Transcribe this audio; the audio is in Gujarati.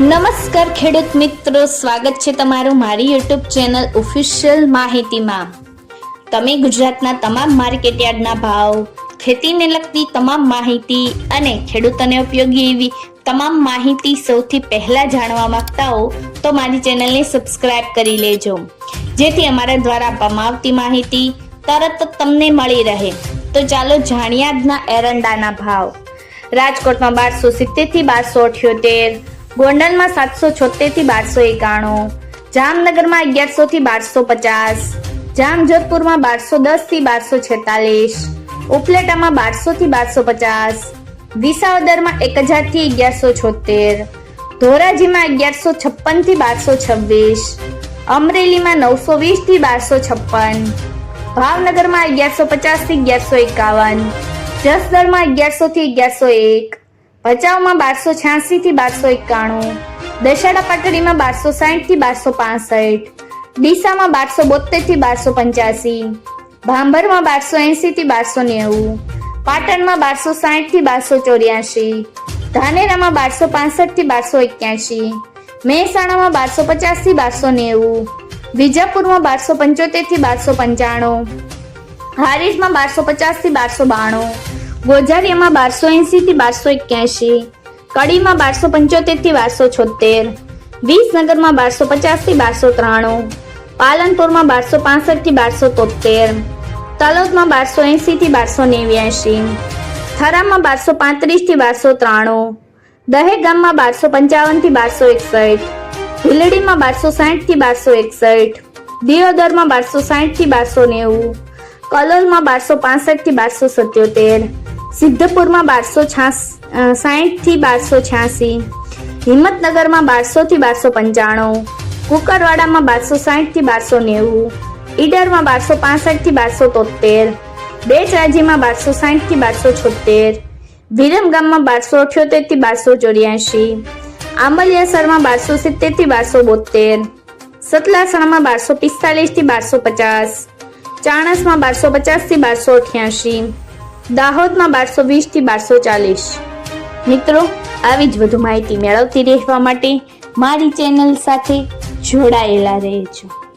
નમસ્કાર ખેડૂત મિત્રો, સ્વાગત છે તમારું મારી યુટ્યુબ ચેનલ ઓફિશિયલ માહિતીમાં. તમે ગુજરાતના તમામ માર્કેટયાર્ડના ભાવ, ખેતીને લગતી તમામ માહિતી અને ખેડૂતોને ઉપયોગી એવી તમામ માહિતી સૌથી પહેલા જાણવા માંગતા હો, તો મારી ચેનલને સબસ્ક્રાઇબ કરી લેજો. જેથી અમારા દ્વારા આપવામાં માહિતી તરત તમને મળી રહે. તો ચાલો આજના એરંડાના ભાવ. રાજકોટમાં બારસો સિત્તેરથી બારસો અઠ્યોતેર ગોંડલમાં સાતસો છોતેરથી બારસો એકાણું, જામનગરમાં અગિયારસો થી બારસો પચાસ, જામજોધપુરમાં બારસો દસથી બારસો છેતાલીસ, ઉપલેટામાં બારસો થી બારસો પચાસ, વિસાવદરમાં એક હજારથી અગિયારસો છોતેર, ધોરાજીમાં અગિયારસો છપ્પનથી બારસો છવ્વીસ, અમરેલીમાં નવસો વીસથી બારસો છપ્પન, ભાવનગરમાં અગિયારસો પચાસથી અગિયારસો એકાવન, જસદણમાં અગિયારસો થી અગિયારસો એક ભચાઉમાં બારસો છ્યાસી થી બારસો એકાણું દશાડા પાટડીમાં બારસો સાહીઠથી બારસો પાસઠ, ડીસામાં બારસો બોતેરથી બારસો પંચ્યાસી, ભાંભરમાં બારસો એંસી થી બારસો નેવું, પાટણમાં બારસો સાહીઠથી બારસો ચોર્યાસી ધાનેરામાં બારસો પાસઠથી બારસો એક્યાસી મહેસાણામાં બારસો પચાસથી બારસો નેવું, વિજાપુરમાં બારસો પંચોતેરથી બારસો પંચાણું, હારીજમાં બારસો પચાસથી બારસો બાણું ગોઝારિયામાં બારસો એંસી થી બારસો એક્યાસી કડીમાં બારસો પંચોતેરથી બારસો છોતેર, વિસનગરમાં બારસો પચાસથી બારસો ત્રાણું, પાલનપુરમાં બારસો પાસઠથી બારસો તોતેર તલોદમાં બારસો એંસી થી બારસો નેવ્યાસી થરામાં બારસો પાંત્રીસથી બારસો ત્રાણું, દહેગામમાં બારસો પંચાવનથી બારસો એકસઠ ભીલડીમાં બારસો સાઠથી બારસો એકસઠ, દિયોદરમાં બારસો સાઠથી બારસો નેવું, કલોલમાં બારસો પાસઠથી બારસો સત્યોતેર સિદ્ધપુરમાં બારસો સાઠ સાઠથી બારસો છ્યાસી, હિંમતનગરમાં બારસોથી બારસો પંચાણું, કુકરવાડામાં બારસો સાઠથી બારસો નેવું, ઈડરમાં બારસો પાસઠથી બારસો તોતેર બેચરાજીમાં બારસો સાહીઠથી બારસો છોતેર વિરમગામમાં બારસો અઠ્યોતેરથી બારસો ચોર્યાસી આંબલિયાસરમાં બારસો સિત્તેરથી બારસો બોતેર સતલાસણામાં બારસો પિસ્તાલીસથી બારસો પચાસ, ચાણસમાં બારસો પચાસથી બારસો અઠ્યાસી દાહોદમાં બારસો વીસથી બારસો ચાલીસ. મિત્રો, આવી જ વધુ માહિતી મેળવતી રહેવા માટે મારી ચેનલ સાથે જોડાયેલા રહેજો.